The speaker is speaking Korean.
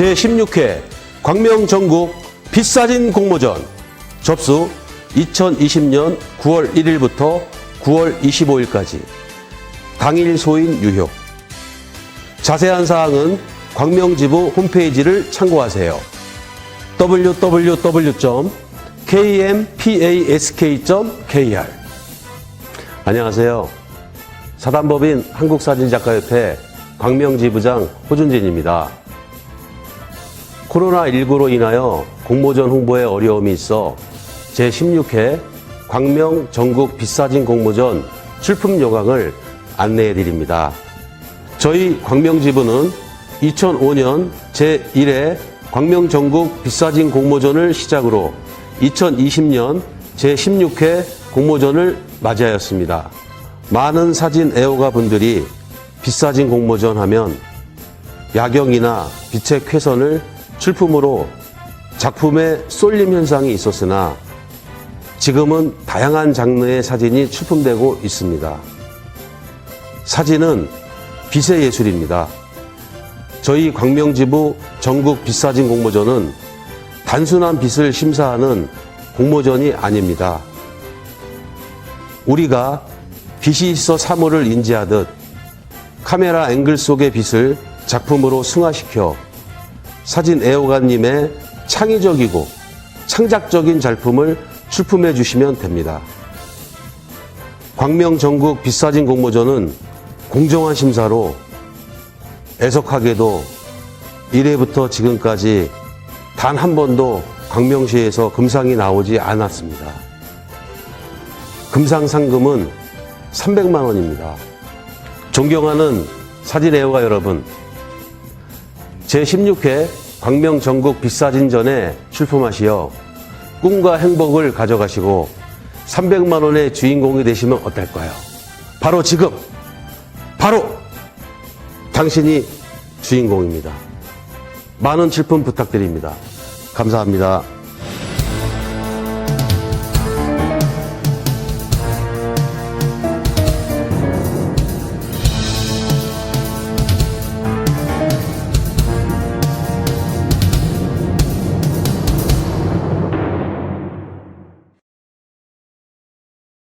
제16회 광명전국 비싸진 공모전 접수 2020년 9월 1일부터 9월 25일까지 당일 소인 유효 자세한 사항은 광명지부 홈페이지를 참고하세요. www.kmpask.kr 안녕하세요. 사단법인 한국사진작가협회 광명지부장 호준진입니다. 코로나19로 인하여 공모전 홍보에 어려움이 있어 제16회 광명 전국 비싸진 공모전 출품 요강을 안내해 드립니다. 저희 광명지부는 2005년 제1회 광명 전국 비싸진 공모전을 시작으로 2020년 제16회 공모전을 맞이하였습니다. 많은 사진 애호가 분들이 비싸진 공모전 하면 야경이나 빛의 쾌선을 출품으로 작품의 쏠림 현상이 있었으나 지금은 다양한 장르의 사진이 출품되고 있습니다. 사진은 빛의 예술입니다. 저희 광명지부 전국 빛사진 공모전은 단순한 빛을 심사하는 공모전이 아닙니다. 우리가 빛이 있어 사물을 인지하듯 카메라 앵글 속의 빛을 작품으로 승화시켜 사진 애호가님의 창의적이고 창작적인 작품을 출품해 주시면 됩니다. 광명 전국 빛사진 공모전은 공정한 심사로 애석하게도 1회부터 지금까지 단 한 번도 광명시에서 금상이 나오지 않았습니다. 금상 상금은 300만 원입니다. 존경하는 사진 애호가 여러분, 제16회 광명 전국 빛사진전에 출품하시어 꿈과 행복을 가져가시고 300만 원의 주인공이 되시면 어떨까요? 바로 지금, 바로 당신이 주인공입니다. 많은 출품 부탁드립니다. 감사합니다.